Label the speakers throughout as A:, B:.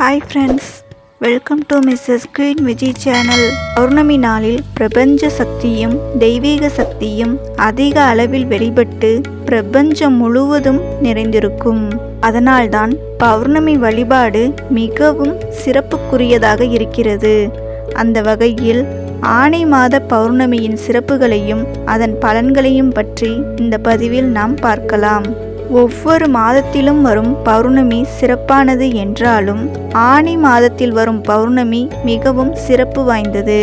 A: Hi friends welcome to Mrs queen Vijay channel பௌர்ணமி நாளில் பிரபஞ்ச சக்தியும் தெய்வீக சக்தியும் அதிக அளவில் வெளிப்பட்டு பிரபஞ்சம் முழுவதும் நிறைந்திருக்கும். அதனால்தான் பௌர்ணமி வழிபாடு மிகவும் சிறப்புக்குரியதாக இருக்கிறது. அந்த வகையில் ஆணை மாத பௌர்ணமியின் சிறப்புகளையும் அதன் பலன்களையும் பற்றி இந்த பதிவில் நாம் பார்க்கலாம். ஒவ்வொரு மாதத்திலும் வரும் பௌர்ணமி சிறப்பானது என்றாலும் ஆணி மாதத்தில் வரும் பௌர்ணமி மிகவும் சிறப்பு வாய்ந்தது.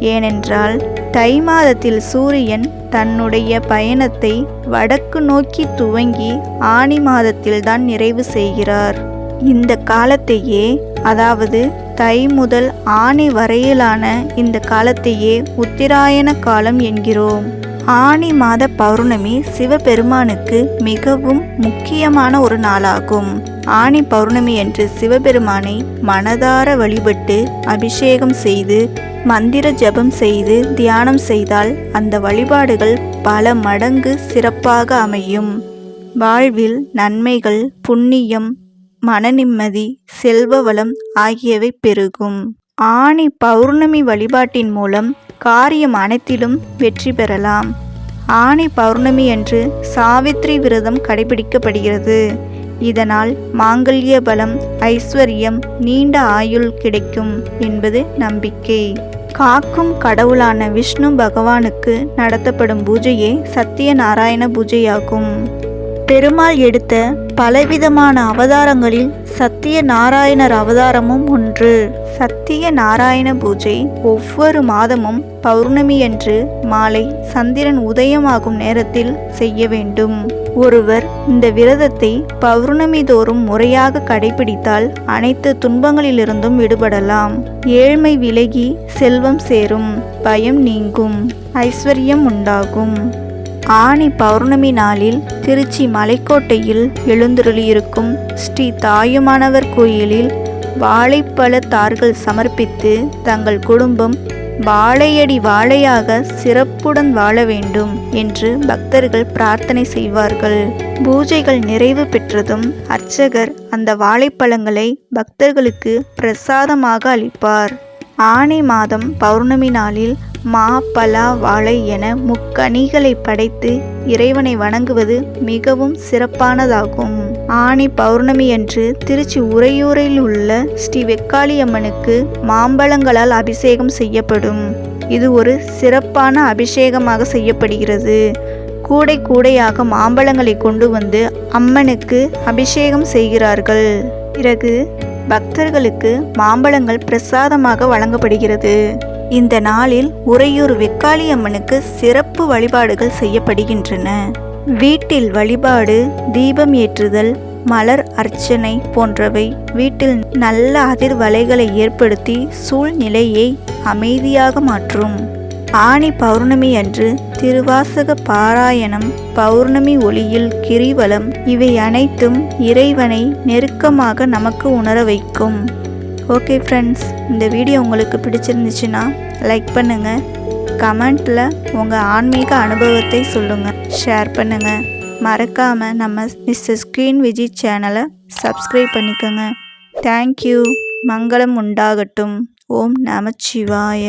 A: ஏனென்றால் தை மாதத்தில் சூரியன் தன்னுடைய பயணத்தை வடக்கு நோக்கி துவங்கி ஆணி மாதத்தில்தான் நிறைவு செய்கிறார். இந்த காலத்தையே அதாவது தை முதல் ஆணி வரையிலான இந்த காலத்தையே உத்திராயண காலம் என்கிறோம். ஆணி மாத பௌர்ணமி சிவபெருமானுக்கு மிகவும் முக்கியமான ஒரு நாளாகும். ஆணி பௌர்ணமி என்று சிவபெருமானை மனதார வழிபட்டு அபிஷேகம் செய்து மந்திர ஜபம் செய்து தியானம் செய்தால் அந்த வழிபாடுகள் பல மடங்கு சிறப்பாக அமையும். வாழ்வில் நன்மைகள் புண்ணியம் மனநிம்மதி செல்வ வளம் ஆகியவை பெருகும். ஆணி பௌர்ணமி வழிபாட்டின் மூலம் காரியம் அனைத்திலும் வெற்றி பெறலாம். ஆணி பௌர்ணமி என்று சாவித்ரி விரதம் கடைபிடிக்கப்படுகிறது. இதனால் மாங்கல்ய பலம் ஐஸ்வர்யம் நீண்ட ஆயுள் கிடைக்கும் என்பது நம்பிக்கை. காக்கும் கடவுளான விஷ்ணு பகவானுக்கு நடத்தப்படும் பூஜையே சத்தியநாராயண பூஜையாகும். பெருமாள் எடுத்த பலவிதமான அவதாரங்களில் சத்திய நாராயணர் அவதாரமும் ஒன்று. சத்திய நாராயண பூஜை ஒவ்வொரு மாதமும் பௌர்ணமி என்று மாலை சந்திரன் உதயமாகும் நேரத்தில் செய்ய வேண்டும். ஒருவர் இந்த விரதத்தை பௌர்ணமி தோறும் முறையாக கடைபிடித்தால் அனைத்து துன்பங்களிலிருந்தும் விடுபடலாம். ஏழ்மை விலகி செல்வம் சேரும். பயம் நீங்கும். ஐஸ்வர்யம் உண்டாகும். ஆணி பௌர்ணமி நாளில் திருச்சி மலைக்கோட்டையில் எழுந்துருளியிருக்கும் ஸ்ரீ தாயுமானவர் கோயிலில் வாழைப்பழ தார்கள் சமர்ப்பித்து தங்கள் குடும்பம் வாழையடி வாழையாக சிறப்புடன் வாழ வேண்டும் என்று பக்தர்கள் பிரார்த்தனை செய்வார்கள். பூஜைகள் நிறைவு பெற்றதும் அர்ச்சகர் அந்த வாழைப்பழங்களை பக்தர்களுக்கு பிரசாதமாக அளிப்பார். ஆணி மாதம் பௌர்ணமி நாளில் மா பலா வாழை என முக்கணிகளை படைத்து இறைவனை வணங்குவது மிகவும் சிறப்பானதாகும். ஆணி பௌர்ணமி அன்று திருச்சி உறையூரில் உள்ள ஸ்ரீ வெக்காளியம்மனுக்கு மாம்பழங்களால் அபிஷேகம் செய்யப்படும். இது ஒரு சிறப்பான அபிஷேகமாக செய்யப்படுகிறது. கூடை கூடையாக மாம்பழங்களை கொண்டு வந்து அம்மனுக்கு அபிஷேகம் செய்கிறார்கள். பிறகு பக்தர்களுக்கு மாம்பழங்கள் பிரசாதமாக வழங்கப்படுகிறது. இந்த நாளில் உறையூர் வெக்காளியம்மனுக்கு சிறப்பு வழிபாடுகள் செய்யப்படுகின்றன. வீட்டில் வழிபாடு தீபம் ஏற்றுதல் மலர் அர்ச்சனை போன்றவை வீட்டில் நல்ல அதிர்வலைகளை ஏற்படுத்தி சூழ்நிலையை அமைதியாக மாற்றும். ஆணி பௌர்ணமி அன்று திருவாசக பாராயணம் பௌர்ணமி ஒளியில் கிரிவலம் இவை அனைத்தும் இறைவனை நெருக்கமாக நமக்கு உணர வைக்கும். ஓகே ஃப்ரெண்ட்ஸ் இந்த வீடியோ உங்களுக்கு பிடிச்சிருந்துச்சுன்னா லைக் பண்ணுங்கள் கமெண்ட்டில் உங்கள் ஆன்மீக அனுபவத்தை சொல்லுங்கள் ஷேர் பண்ணுங்கள் மறக்காமல் நம்ம மிஸ்ஸஸ் ஸ்க்ரீன் விஜய் சேனலை சப்ஸ்கிரைப் பண்ணிக்கோங்க. தேங்க்யூ மங்களம் உண்டாகட்டும். ஓம் நமச்சிவாய.